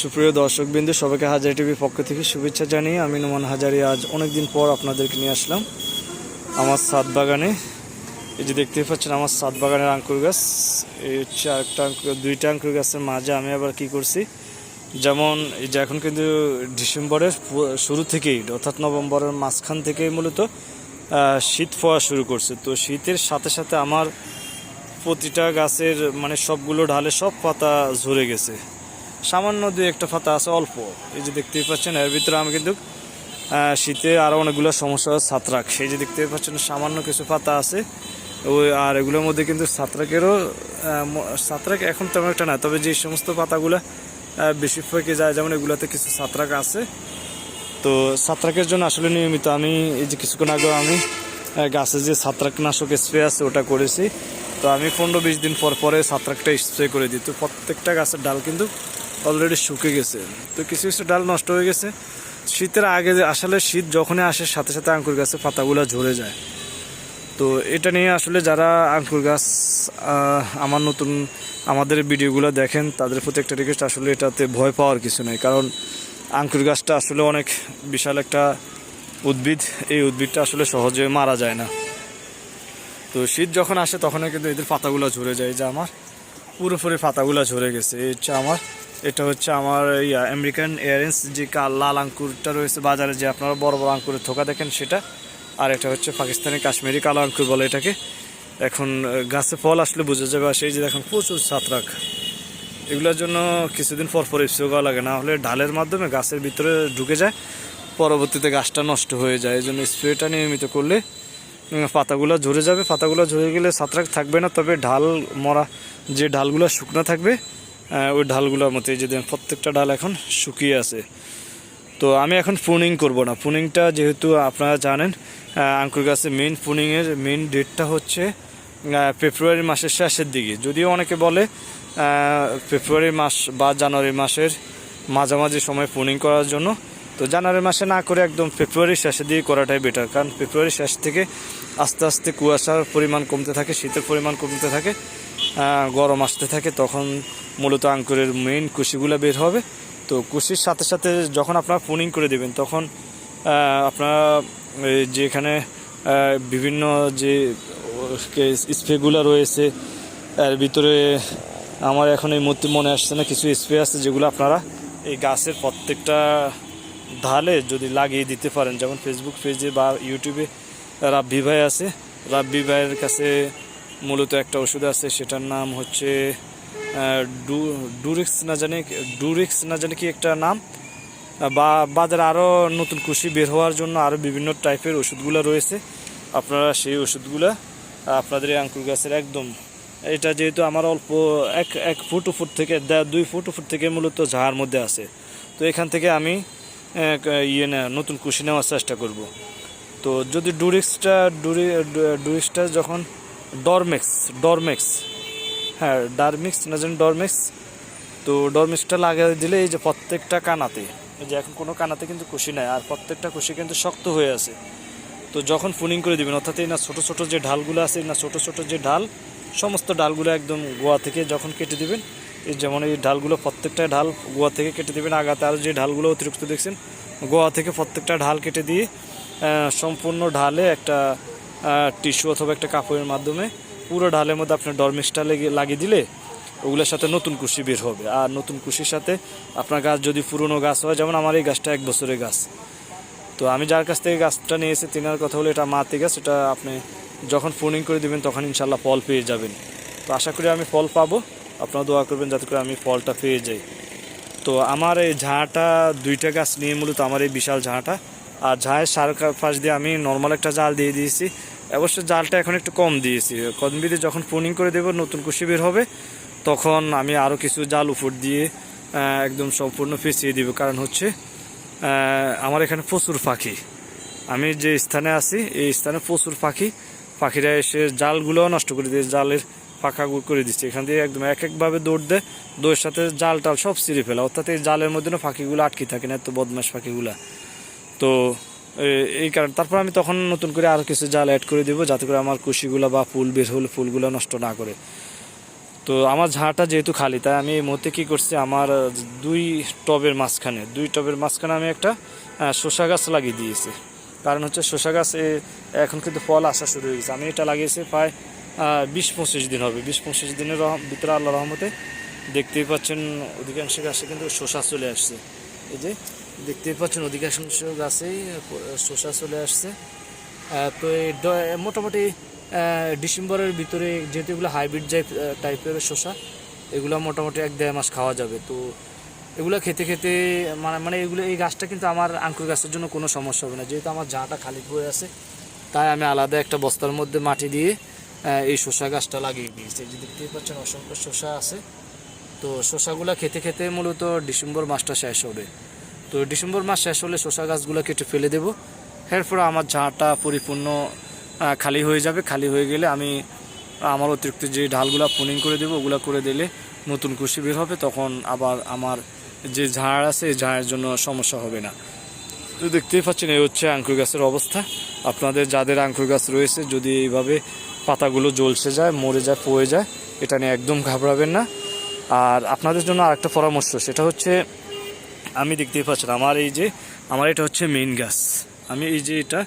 সুপ্রিয় দর্শকবৃন্দ, সবাইকে হাজারি টিভির পক্ষ থেকে শুভেচ্ছা জানিয়ে আমি নোমান হাজারি আজ অনেক দিন পর আপনাদেরকে নিয়ে আসলাম আমার সাত বাগানে। এই যে দেখতেই পাচ্ছেন আমার সাত বাগানের আঙ্কুর গাছ। এই হচ্ছে আরেকটা আঙ্কুর, দুইটা আঙ্কুর গাছের মাঝে আমি আবার কি করছি, যেমন এই যে এখন কিন্তু ডিসেম্বরের শুরু থেকেই, অর্থাৎ নভেম্বরের মাঝখান থেকেই মূলত শীত পড়া শুরু করছে। তো শীতের সাথে সাথে আমার প্রতিটা গাছের মানে সবগুলো ঢালে সব পাতা ঝরে গেছে। সামান্য দু একটা পাতা আছে, অল্প। এই যে দেখতেই পাচ্ছেন, এর ভিতরে আমি কিন্তু শীতে আরও অনেকগুলো সমস্যা হয় ছাত্রাক। সেই যে দেখতে পাচ্ছেন, সামান্য কিছু পাতা আছে। ওই, আর এগুলোর মধ্যে কিন্তু ছাত্রাকেরও ছাত্রাক এখন তেমন একটা না, তবে যে সমস্ত পাতাগুলো বেশি ফেঁকে যায়, যেমন এগুলোতে কিছু ছাত্রাক আছে। তো ছাত্রাকের জন্য আসলে নিয়মিত আমি, এই যে কিছুক্ষণ আগে আমি গাছে যে ছাত্রাকনাশক স্প্রে আছে, ওটা করেছি। তো আমি পনেরো বিশ দিন পর পরে ছাত্রাকটা স্প্রে করে দিই। তো প্রত্যেকটা গাছের ডাল কিন্তু অলরেডি শুকে গেছে। তো কিছু কিছু ডাল নষ্ট হয়ে গেছে। শীতের আগে আসলে শীত যখনই আসে, সাথে সাথে আঙ্কুর গাছে পাতাগুলো ঝরে যায়। তো এটা নিয়ে আসলে যারা আঙ্কুর গাছ আমার নতুন, আমাদের ভিডিওগুলো দেখেন, তাদের প্রতি একটা রিকোয়েস্ট আসলে এটাতে ভয় পাওয়ার কিছু নেই। কারণ আঙ্কুর গাছটা আসলে অনেক বিশাল একটা উদ্ভিদ। এই উদ্ভিদটা আসলে সহজে মারা যায় না। তো শীত যখন আসে তখন কিন্তু এদের পাতাগুলো ঝরে যায়। যে আমার পুরোপুরি পাতাগুলো ঝরে গেছে। এই হচ্ছে আমার এটা হচ্ছে আমার এই আমেরিকান এয়ারেন্স যে লাল আঙ্কুরটা রয়েছে বাজারে, যে আপনারা বড় বড় আঙ্কুরের থোকা দেখেন সেটা। আর এটা হচ্ছে পাকিস্তানি কাশ্মীরি কালো আঙ্কুর বলে এটাকে। এখন গাছে ফল আসলে বোঝা যাবে, আর সেই যে দেখেন প্রচুর ছাত্রাক। এগুলোর জন্য কিছুদিন পর পর স্প্রে করা লাগে, না হলে ঢালের মাধ্যমে গাছের ভিতরে ঢুকে যায়, পরবর্তীতে গাছটা নষ্ট হয়ে যায়। এই জন্য স্প্রেটা নিয়মিত করলে পাতাগুলো ঝরে যাবে। পাতাগুলো ঝরে গেলে ছাত্রাক থাকবে না, তবে ঢাল, মরা যে ডালগুলো শুকনো থাকবে ওই ডালগুলোর মতো এই যে প্রত্যেকটা ঢাল এখন শুকিয়ে আছে। তো আমি এখন পুনিং করব না। পুনিংটা যেহেতু আপনারা জানেন আঙ্কুর গাছে মেন পুনিংয়ের মেন ডেটটা হচ্ছে ফেব্রুয়ারি মাসের শেষের দিকে। যদিও অনেকে বলে ফেব্রুয়ারি মাস বা জানুয়ারি মাসের মাঝামাঝি সময় পুনিং করার জন্য। তো জানুয়ারি মাসে না করে একদম ফেব্রুয়ারির শেষের দিকে করাটাই বেটার কারণ ফেব্রুয়ারির শেষ থেকে আস্তে আস্তে কুয়াশার পরিমাণ কমতে থাকে, শীতের পরিমাণ কমতে থাকে গরম আসতে থাকে, তখন মূলত আঙ্কুরের মেইন কুশিগুলো বের হবে। তো কুশির সাথে সাথে যখন আপনারা পুনিং করে দেবেন, তখন আপনারা এই যে এখানে বিভিন্ন যে স্প্রেগুলো রয়েছে, এর ভিতরে আমার এখন এই মুহূর্তে মনে আসছে না, কিছু স্প্রে আছে যেগুলো আপনারা এই গাছের প্রত্যেকটা ঢালে যদি লাগিয়ে দিতে পারেন। যেমন ফেসবুক পেজে বা ইউটিউবে রাব্বি ভাই আছে। রাব্বি ভাইয়ের কাছে মূলত একটা ওষুধ আছে, সেটার নাম হচ্ছে ডু, ডুরিক্স না জানি, ডুরিক্স না জানি কি একটা নাম। বা, বাজারে আরও নতুন কুশি বের হওয়ার জন্য আরও বিভিন্ন টাইপের ওষুধগুলো রয়েছে। আপনারা সেই ওষুধগুলো আপনাদের এই আঙ্কুর গাছের একদম, এটা যেহেতু আমার অল্প এক এক ফুট ফুট থেকে দুই ফুট ফুট থেকে মূলত ঝাড় মধ্যে আছে। তো এখান থেকে আমি ইয়ে না, নতুন কুশি নেওয়ার চেষ্টা করব। তো যদি ডুরিক্সটা, ডুরি ডুরিক্সটা যখন, ডরমেক্স ডরমেক্স হ্যাঁ ডারমিক্স না জানি ডরমিক্স তো ডরমিক্সটা লাগিয়ে দিলে এই যে প্রত্যেকটা কানাতে, এই যে এখন কোনো কানাতে কিন্তু কুশি নাই, আর প্রত্যেকটা কুশি কিন্তু শক্ত হয়ে আছে। তো যখন ফুনিং করে দিবেন, অর্থাৎ এই না ছোটো ছোটো যে ঢালগুলো আছে না ছোটো ছোটো যে ঢাল, সমস্ত ডালগুলো একদম গোয়া থেকে যখন কেটে দিবেন, এই যেমন এই ডালগুলো প্রত্যেকটা ঢাল গোয়া থেকে কেটে দিবেন, আগাতে আরও যে ঢালগুলো অতিরিক্ত দেখছেন গোয়া থেকে প্রত্যেকটা ঢাল কেটে দিয়ে সম্পূর্ণ ঢালে একটা টিস্যু অথবা একটা কাপড়ের মাধ্যমে পুরো ঢালের মধ্যে আপনার ডরমিক্সটা লেগে লাগিয়ে দিলে ওগুলোর সাথে নতুন কুশি বের হবে। আর নতুন কুশির সাথে আপনার গাছ যদি পুরনো গাছ হয়, যেমন আমার এই গাছটা এক বছরের গাছ। তো আমি যার কাছ থেকে গাছটা নিয়েছি, তিনার কথা হলো এটা মাতি গাছ, এটা আপনি যখন ফোনিং করে দিবেন, তখন ইনশাল্লাহ ফল পেয়ে যাবেন। তো আশা করি আমি ফল পাবো। আপনারা দোয়া করবেন যাতে করে আমি ফলটা পেয়ে যাই। তো আমার এই ঝাঁটা, দুইটা গাছ নিয়ে মূলত আমার এই বিশাল ঝাঁটা। আর ঝাঁয়ের সার পাশ দিয়ে আমি নর্মাল একটা জাল দিয়ে দিয়েছি। অবশ্য জালটা এখন একটু কম দিয়েছি। দিয়ে যখন পুনিং করে দেবো, নতুন কুশি বের হবে, তখন আমি আরও কিছু জাল উপর দিয়ে একদম সম্পূর্ণ পেঁচিয়ে দিব। কারণ হচ্ছে আমার এখানে প্রচুর পাখি। আমি যে স্থানে আছি, এই স্থানে প্রচুর পাখি। পাখিরা এসে জালগুলোও নষ্ট করে দিয়ে জালের পাখা করে দিচ্ছে। এখান দিয়ে একদম এক একভাবে দৌড় দেয়, দৌড়ের সাথে জাল টাল সব ছিঁড়ে ফেলা। অর্থাৎ এই জালের মধ্যে পাখিগুলো আটকে থাকে না, এত বদমাস পাখিগুলা। তো এই কারণে, তারপর আমি তখন নতুন করে আরও কিছু জাল অ্যাড করে দেবো যাতে করে আমার কুশিগুলো বা ফুল, বের হলে ফুলগুলো নষ্ট না করে। তো আমার ঝাড়টা যেহেতু খালি, তাই আমি এই মুহূর্তে কী করছি, আমার দুই টবের মাঝখানে, দুই টবের মাঝখানে আমি একটা শসা গাছ লাগিয়ে দিয়েছি। কারণ হচ্ছে শসা গাছ এখন কিন্তু ফল আসা শুরু হয়ে গেছে। আমি এটা লাগিয়েছি প্রায় বিশ পঁচিশ দিন হবে। বিশ পঁচিশ দিনের ভিতরে আল্লাহ রহমতে দেখতেই পাচ্ছেন, অধিকাংশ গাছে কিন্তু শসা চলে আসছে। এই যে দেখতেই পাচ্ছেন, অধিকাংশ গাছেই শসা চলে আসছে। তো মোটামুটি ডিসেম্বরের ভিতরে যেহেতু এগুলো হাইব্রিড টাইপের শসা, এগুলো মোটামুটি এক দেড় মাস খাওয়া যাবে। তো এগুলো খেতে খেতে মানে মানে এগুলো, এই গাছটা কিন্তু আমার আঙ্কুর গাছের জন্য কোনো সমস্যা হবে না। যেহেতু আমার জাটা খালি হয়ে আছে, তাই আমি আলাদা একটা বস্তার মধ্যে মাটি দিয়ে এই শসা গাছটা লাগিয়ে দিয়েছি। যে দেখতেই পাচ্ছেন, অসংখ্য শসা আছে। তো শসাগুলো খেতে খেতে মূলত ডিসেম্বর মাসটা শেষ হবে। তো ডিসেম্বর মাস শেষ হলে শসা গাছগুলো কেটে ফেলে দেবো। এরপরে আমার ঝাড়টা পরিপূর্ণ খালি হয়ে যাবে। খালি হয়ে গেলে আমি আমার অতিরিক্ত যে ঢালগুলো পুনিং করে দেবো, ওগুলো করে দিলে নতুন কুশি বের হবে, তখন আবার আমার যে ঝাড় আছে, এই ঝাড়ের জন্য সমস্যা হবে না। তো দেখতেই পাচ্ছেন, এই হচ্ছে আঙ্কুর গাছের অবস্থা। আপনাদের যাদের আঙ্কুর গাছ রয়েছে, যদি এইভাবে পাতাগুলো জ্বলসে যায়, মরে যায়, পড়ে যায়, এটা নিয়ে একদম ঘাবড়াবেন না। আর আপনাদের জন্য আরেকটা পরামর্শ, সেটা হচ্ছে আমি দেখতেই পাচ্ছেন, আমার এই যে, আমার এটা হচ্ছে মেইন গাছ আমি এই যে এটা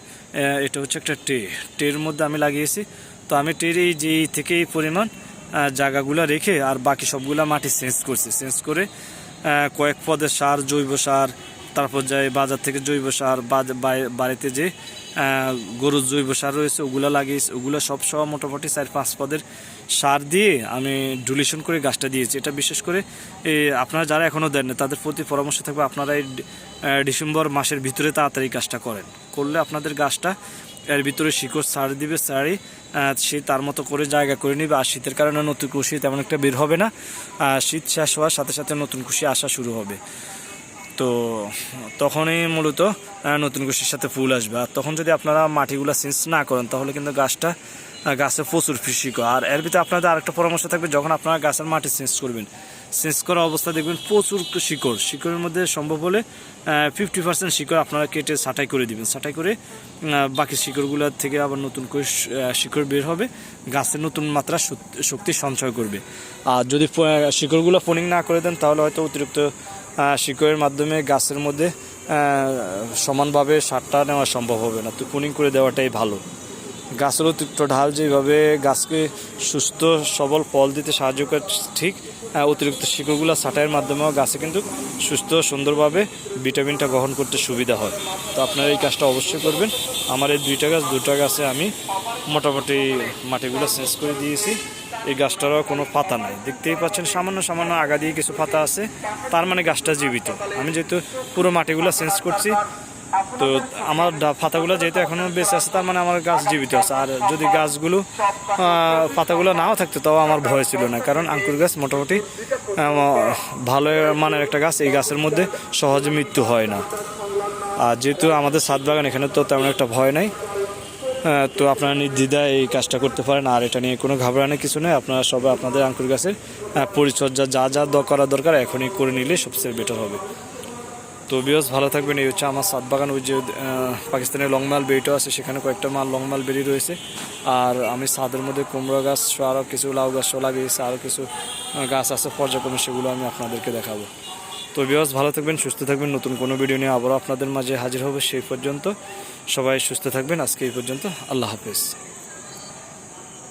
এটা হচ্ছে একটা টে, টের মধ্যে আমি লাগিয়েছি। তো আমি টের এই যে থেকে এই পরিমাণ জায়গাগুলো রেখে আর বাকি সবগুলো মাটি চেঞ্জ করছি। চেঞ্জ করে কয়েক পদের সার, জৈব সার, তারপর যায় বাজার থেকে জৈব সার বাড়িতে যে গরুর জৈব সার রয়েছে, ওগুলো লাগিয়েছি। ওগুলো সব সব মোটামুটি চার পাঁচ পদের সার দিয়ে আমি ডুলেশন করে গাছটা দিয়েছি। এটা বিশেষ করে আপনারা যারা এখনও দেন না, তাদের প্রতি পরামর্শ থাকবে আপনারা এই ডিসেম্বর মাসের ভিতরে তাড়াতাড়ি কাজটা করেন। করলে আপনাদের গাছটা এর ভিতরে শিকড় সার দিবে সারি সে তার মতো করে জায়গা করে নিবে। আর শীতের কারণে নতুন কুশি তেমন একটা বের হবে না। শীত শেষ হওয়ার সাথে সাথে নতুন কুশি আসা শুরু হবে। তো তখনই মূলত নতুন কুশির সাথে ফুল আসবে। আর তখন যদি আপনারা মাটিগুলো চেঞ্জ না করেন, তাহলে কিন্তু গাছটা গাছে প্রচুর শিকড় আর এর ভিতরে আপনাদের আরেকটা পরামর্শ থাকবে, যখন আপনারা গাছের মাটি চেঞ্জ করবেন চেঞ্জ করা অবস্থা দেখবেন প্রচুর শিকড়। শিকড়ের মধ্যে সম্ভব হলে ফিফটি পার্সেন্ট শিকড় আপনারা কেটে ছাঁটাই করে দিবেন। ছাঁটাই করে বাকি শিকড়গুলোর থেকে আবার নতুন করে শিকড় বের হবে গাছের নতুন মাত্রা শক্তি- সঞ্চয় করবে। আর যদি শিকড়গুলো ফোনিং না করে দেন, তাহলে হয়তো অতিরিক্ত শিকড়ের মাধ্যমে গাছের মধ্যে সমানভাবে সারটা নেওয়া সম্ভব হবে না। তো পুনিং করে দেওয়াটাই ভালো। গাছের অতিরিক্ত ঢাল যেভাবে গাছকে সুস্থ, সবল ফল দিতে সাহায্য করে, ঠিক অতিরিক্ত শিকড়গুলো ছাঁটাইয়ের মাধ্যমেও গাছে কিন্তু সুস্থ, সুন্দরভাবে ভিটামিনটা গ্রহণ করতে সুবিধা হয়। তো আপনারা এই কাজটা অবশ্যই করবেন। আমার এই দুইটা গাছ, দুটা গাছে আমি মোটামুটি মাটিগুলো চেঞ্জ করে দিয়েছি। এই গাছটারও কোনো পাতা নাই। দেখতেই পাচ্ছেন, সামান্য সামান্য আগা দিয়ে কিছু পাতা আছে। তার মানে গাছটা জীবিত। আমি যেহেতু পুরো মাটিগুলো চেঞ্জ করছি, তো আমার পাতাগুলো যেহেতু এখনও বেঁচে আছে, তার মানে আমার গাছ জীবিত আছে। আর যদি গাছগুলো পাতাগুলো নাও থাকতো, তাও আমার ভয় ছিল না। কারণ আঙ্কুর গাছ মোটামুটি ভালো মানের একটা গাছ। এই গাছের মধ্যে সহজে মৃত্যু হয় না। আর যেহেতু আমাদের সাত বাগান এখানে তো তেমন একটা ভয় নাই। তো আপনারা নির্দ্বিধায় এই কাজটা করতে পারেন আর এটা নিয়ে কোনো ঘাবড়ানোর কিছু নেই। আপনারা সবাই আপনাদের আঙ্কুর গাছের আহ, পরিচর্যা যা যা করা দরকার এখনই করে নিলে সবচেয়ে বেটার হবে। তো বিয়স ভালো থাকবেন। এই হচ্ছে আমার সাত বাগান ওই যে পাকিস্তানের লংমাল বেরিটাও আছে সেখানে কয়েকটা মাল লংমাল বেরি রয়েছে। আর আমি ছাদের মধ্যে কুমড়ো গাছ আরও কিছু লাউ গাছ সহ লাগিয়েছি আরও কিছু গাছ আছে পর্যায়ক্রমে সেগুলো আমি আপনাদেরকে দেখাবো। তো বিবাস ভালো থাকবেন, সুস্থ থাকবেন। নতুন কোনো ভিডিও নিয়ে আবারও আপনাদের মাঝে হাজির হবে সেই পর্যন্ত। সবাই সুস্থ থাকবেন। আজকে এই পর্যন্ত আল্লাহ হাফেজ।